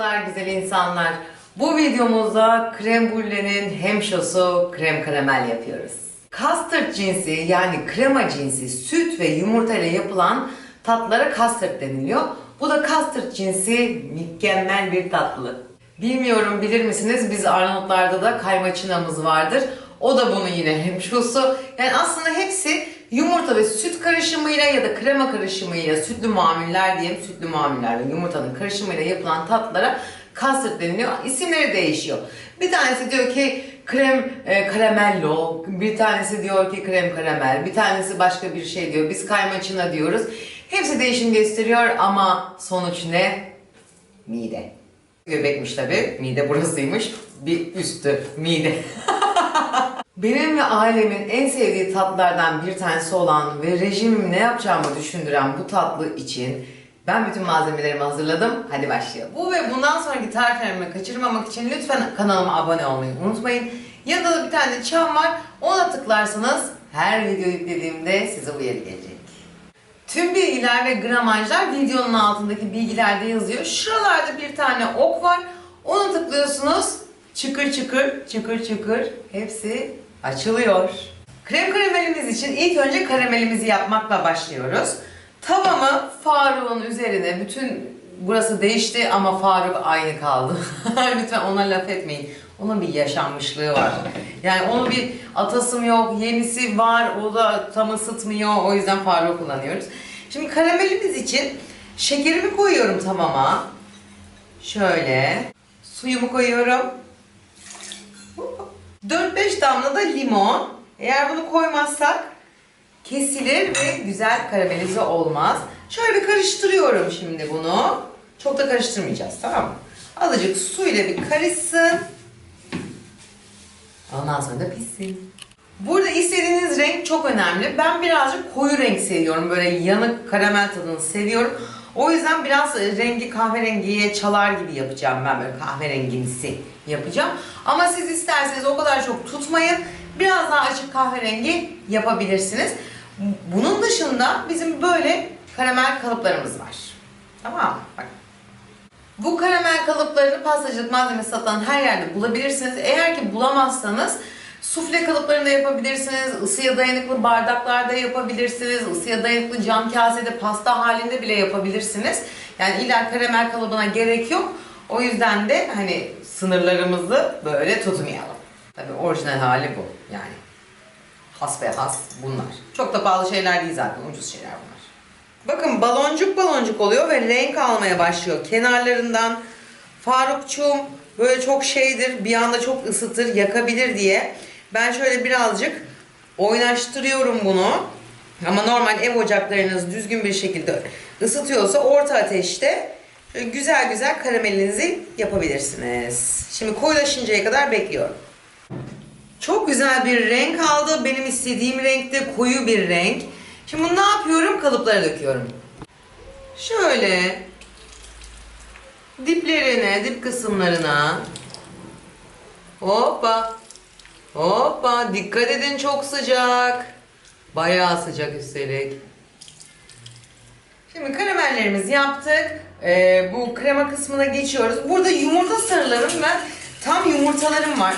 Merhabalar güzel insanlar. Bu videomuzda krem brûlenin hemşosu krem karamel yapıyoruz. Custard cinsi yani krema cinsi süt ve yumurta ile yapılan tatlara custard deniliyor. Bu da custard cinsi mükemmel bir tatlı. Bilmiyorum bilir misiniz biz Arnavutlarda da kaymaçınamız vardır. O da bunun yine hemşosu. Yani aslında hepsi yumurta ve süt karışımıyla ya da krema karışımıyla sütlü mamuller diyelim sütlü mamuller ve yumurtanın karışımıyla yapılan tatlara custard deniliyor. İsimleri değişiyor. Bir tanesi diyor ki krem e, karamello, bir tanesi diyor ki krem karamel, bir tanesi başka bir şey diyor. Biz kaymaçına diyoruz. Hepsi değişim gösteriyor ama sonuç ne? Mide. Göbekmiş tabi. Mide burasıymış. Bir üstü mide. Benim ve ailemin en sevdiği tatlılardan bir tanesi olan ve rejimimi ne yapacağımı düşündüren bu tatlı için ben bütün malzemelerimi hazırladım. Hadi başlayalım. Bu ve bundan sonraki tariflerimi kaçırmamak için lütfen kanalıma abone olmayı unutmayın. Yanında da bir tane çan var. Ona tıklarsanız her video yüklediğimde size uyarı gelecek. Tüm bilgiler ve gramajlar videonun altındaki bilgilerde yazıyor. Şuralarda bir tane ok var. Onu tıklıyorsunuz. Çıkır çıkır, çıkır çıkır hepsi açılıyor. Krem karamelimiz için ilk önce karamelimizi yapmakla başlıyoruz. Tavamı Faruk'un üzerine bütün burası değişti ama Faruk aynı kaldı. Lütfen ona laf etmeyin. Onun bir yaşanmışlığı var. Yani onun bir atasım yok, yenisi var, o da tam ısıtmıyor. O yüzden Faruk kullanıyoruz. Şimdi karamelimiz için şekerimi koyuyorum tamama. Şöyle. Suyumu koyuyorum. 4-5 damla da limon. Eğer bunu koymazsak kesilir ve güzel karamelize olmaz. Şöyle bir karıştırıyorum şimdi bunu. Çok da karıştırmayacağız tamam mı? Azıcık suyla bir karışsın. Ondan sonra da pişsin. Burada istediğiniz renk çok önemli. Ben birazcık koyu renk seviyorum. Böyle yanık karamel tadını seviyorum. O yüzden biraz rengi kahverengiye çalar gibi yapacağım ben böyle kahverengimsi yapacağım. Ama siz isterseniz o kadar çok tutmayın. Biraz daha açık kahverengi yapabilirsiniz. Bunun dışında bizim böyle karamel kalıplarımız var. Tamam mı? Bak. Bu karamel kalıplarını pastacılık malzemesi satan her yerde bulabilirsiniz. Eğer ki bulamazsanız sufle kalıplarında yapabilirsiniz, ısıya dayanıklı bardaklarda yapabilirsiniz, ısıya dayanıklı cam kasede pasta halinde bile yapabilirsiniz. Yani illa karamel kalıbına gerek yok. O yüzden de hani sınırlarımızı böyle tutmayalım. Tabii orijinal hali bu yani. Has ve has bunlar. Çok da pahalı şeyler değil zaten, ucuz şeyler bunlar. Bakın baloncuk baloncuk oluyor ve renk almaya başlıyor kenarlarından. Farukçum böyle çok şeydir, bir anda çok ısıtır, yakabilir diye. Ben şöyle birazcık oynaştırıyorum bunu. Ama normal ev ocaklarınız düzgün bir şekilde ısıtıyorsa orta ateşte güzel güzel karamelinizi yapabilirsiniz. Şimdi koyulaşıncaya kadar bekliyorum. Çok güzel bir renk aldı. Benim istediğim renkte koyu bir renk. Şimdi bunu ne yapıyorum? Kalıplara döküyorum. Şöyle diplerine, dip kısımlarına hoppa hoppa dikkat edin çok sıcak. Bayağı sıcak üstelik. Şimdi karamellerimizi yaptık. Ee, bu krema kısmına geçiyoruz. Burada yumurta sarılarım ve tam yumurtalarım var.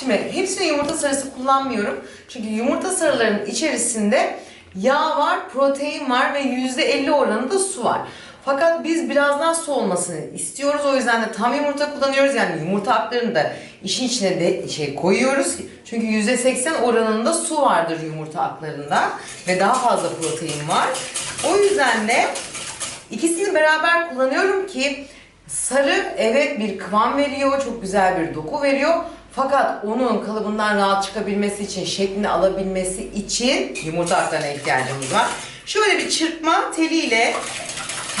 Şimdi hepsini yumurta sarısı kullanmıyorum. Çünkü yumurta sarılarının içerisinde yağ var, protein var ve %50 oranında su var. Fakat biz biraz daha su olmasını istiyoruz. O yüzden de tam yumurta kullanıyoruz. Yani yumurta haklarını da işin içine de şey koyuyoruz. Çünkü %80 oranında su vardır yumurta haklarında ve daha fazla protein var. O yüzden de ikisini beraber kullanıyorum ki sarı evet bir kıvam veriyor, çok güzel bir doku veriyor. Fakat onun kalıbından rahat çıkabilmesi için, şeklini alabilmesi için yumurta haklarına ihtiyacımız var. Şöyle bir çırpma teliyle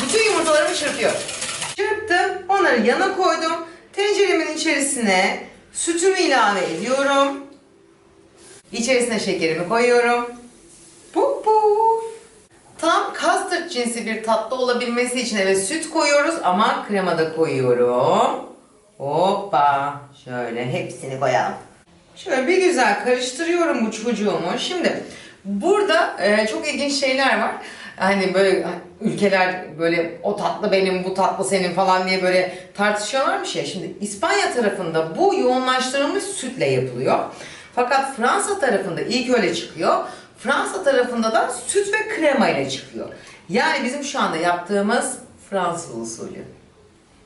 bütün yumurtalarımı çırpıyorum. Çırptım, onları yana koydum. Tenceremin içerisine sütümü ilave ediyorum. İçerisine şekerimi koyuyorum. Pu pu. Tam custard cinsi bir tatlı olabilmesi için eve süt koyuyoruz ama krema da koyuyorum. Hoppa. Şöyle hepsini koyalım. Şöyle bir güzel karıştırıyorum bu çocuğumu. Şimdi burada e, çok ilginç şeyler var. hani böyle ülkeler böyle o tatlı benim bu tatlı senin falan diye böyle tartışıyorlarmış ya. Şimdi İspanya tarafında bu yoğunlaştırılmış sütle yapılıyor. Fakat Fransa tarafında ilk öyle çıkıyor. Fransa tarafında da süt ve krema ile çıkıyor. Yani bizim şu anda yaptığımız Fransız usulü.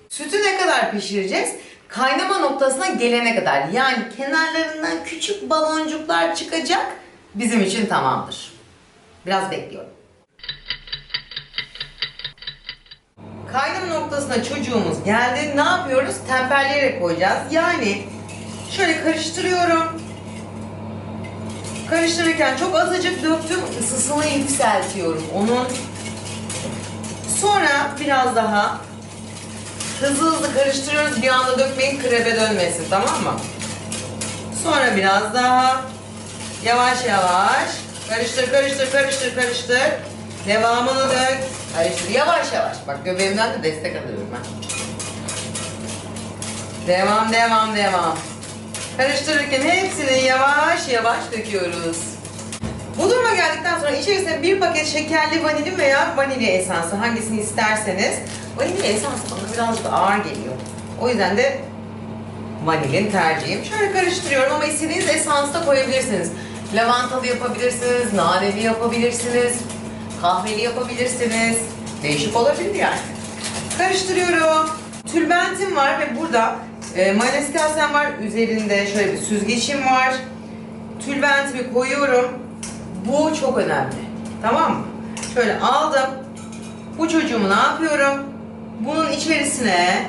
Sütü ne kadar pişireceğiz? Kaynama noktasına gelene kadar. Yani kenarlarından küçük baloncuklar çıkacak. Bizim için tamamdır. Biraz bekliyorum. Kaynama noktasına çocuğumuz geldi. Ne yapıyoruz? Temperleyerek koyacağız. Yani şöyle karıştırıyorum. Karıştırırken çok azıcık döktüm. Isısını yükseltiyorum. Onun sonra biraz daha hızlı hızlı karıştırıyoruz. Bir anda dökmeyin krebe dönmesin tamam mı? Sonra biraz daha yavaş yavaş karıştır karıştır karıştır karıştır. Devamını dök. Karıştır yavaş yavaş. Bak göbeğimden de destek alıyorum ben. Devam devam devam. Karıştırırken hepsini yavaş yavaş döküyoruz. Bu duruma geldikten sonra içerisine bir paket şekerli vanilin veya vanilya esansı hangisini isterseniz. Vanilya esansı bana birazcık ağır geliyor. O yüzden de vanilin tercihim. Şöyle karıştırıyorum ama istediğiniz esansı da koyabilirsiniz. Lavantalı yapabilirsiniz, naneli yapabilirsiniz, kahveli yapabilirsiniz. Değişik olabilir yani. Karıştırıyorum. Tülbentim var ve burada e, mayonez kasem var. Üzerinde şöyle bir süzgeçim var. Tülbentimi koyuyorum. Bu çok önemli. Tamam mı? Şöyle aldım. Bu çocuğumu ne yapıyorum? Bunun içerisine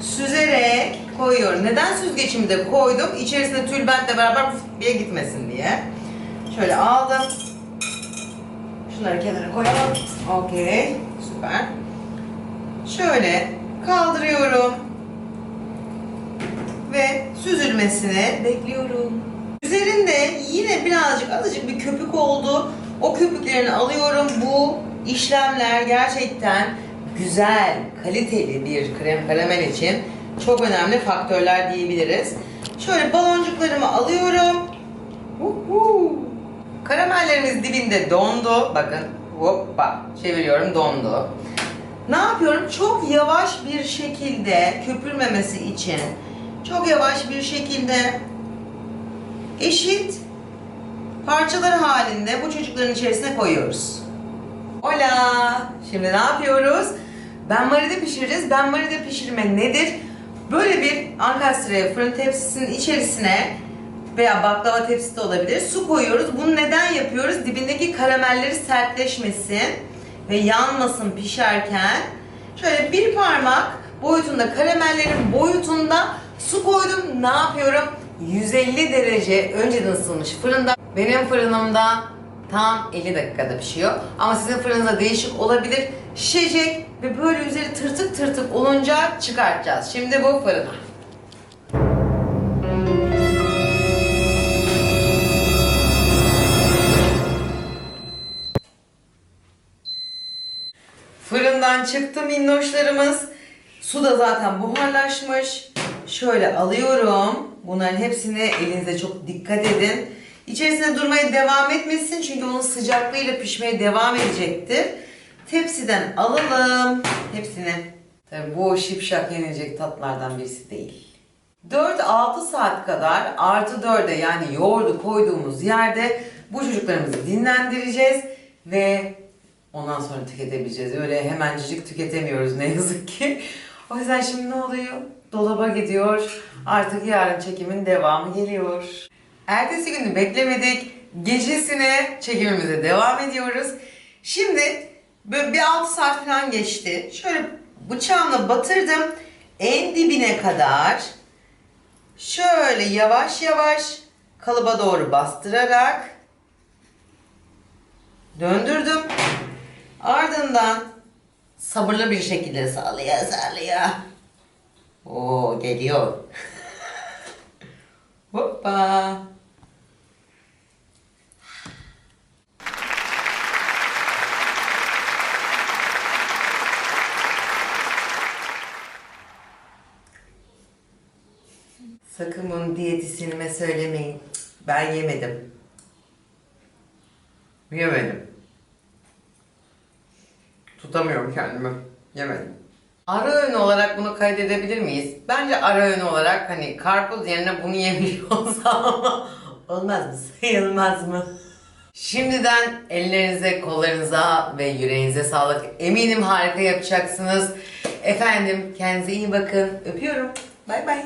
süzerek koyuyorum. Neden süzgeçimi de koydum? İçerisine tülbentle beraber puf diye gitmesin diye. Şöyle aldım. Şunları kenara koyalım. Okey. Süper. Şöyle kaldırıyorum. Ve süzülmesini bekliyorum. Üzerinde yine birazcık azıcık bir köpük oldu. O köpüklerini alıyorum. Bu işlemler gerçekten güzel, kaliteli bir krem karamel için çok önemli faktörler diyebiliriz. Şöyle baloncuklarımı alıyorum. Huhu. Karamellerimiz dibinde dondu. Bakın hoppa çeviriyorum dondu. Ne yapıyorum? Çok yavaş bir şekilde köpürmemesi için çok yavaş bir şekilde eşit parçalar halinde bu çocukların içerisine koyuyoruz. Hola! Şimdi ne yapıyoruz? Benmaride pişireceğiz. Benmaride pişirme nedir? Böyle bir ankastre fırın tepsisinin içerisine veya baklava tepsisi de olabilir. Su koyuyoruz. Bunu neden yapıyoruz? Dibindeki karamelleri sertleşmesin ve yanmasın pişerken. Şöyle bir parmak boyutunda karamellerin boyutunda su koydum. Ne yapıyorum? 150 derece önceden ısınmış fırında. Benim fırınımda tam 50 dakikada pişiyor. Ama sizin fırınızda değişik olabilir. Şişecek ve böyle üzeri tırtık tırtık olunca çıkartacağız. Şimdi bu fırına. Çıktı minnoşlarımız. Su da zaten buharlaşmış. Şöyle alıyorum. Bunların hepsini elinize çok dikkat edin. İçerisinde durmaya devam etmesin çünkü onun sıcaklığıyla pişmeye devam edecektir. Tepsiden alalım hepsini. Tabii bu şipşak yenilecek tatlardan birisi değil. 4-6 saat kadar artı 4'e yani yoğurdu koyduğumuz yerde bu çocuklarımızı dinlendireceğiz ve ondan sonra tüketebileceğiz. Öyle hemencik tüketemiyoruz ne yazık ki. O yüzden şimdi ne oluyor? Dolaba gidiyor. Artık yarın çekimin devamı geliyor. Ertesi günü beklemedik. Gecesine çekimimize devam ediyoruz. Şimdi böyle bir 6 saat falan geçti. Şöyle bıçağımla batırdım. En dibine kadar şöyle yavaş yavaş kalıba doğru bastırarak döndürdüm. Ardından sabırlı bir şekilde sallaya sallaya. Oo geliyor. Hoppa. Sakın bunu diyetisyenime söylemeyin. Ben yemedim. Yemedim. Kendimi. Yemedim. Ara öğün olarak bunu kaydedebilir miyiz? Bence ara öğün olarak hani karpuz yerine bunu yemiş olsam olmaz mı? Sayılmaz mı? Şimdiden ellerinize, kollarınıza ve yüreğinize sağlık. Eminim harika yapacaksınız. Efendim kendinize iyi bakın. Öpüyorum. Bay bay.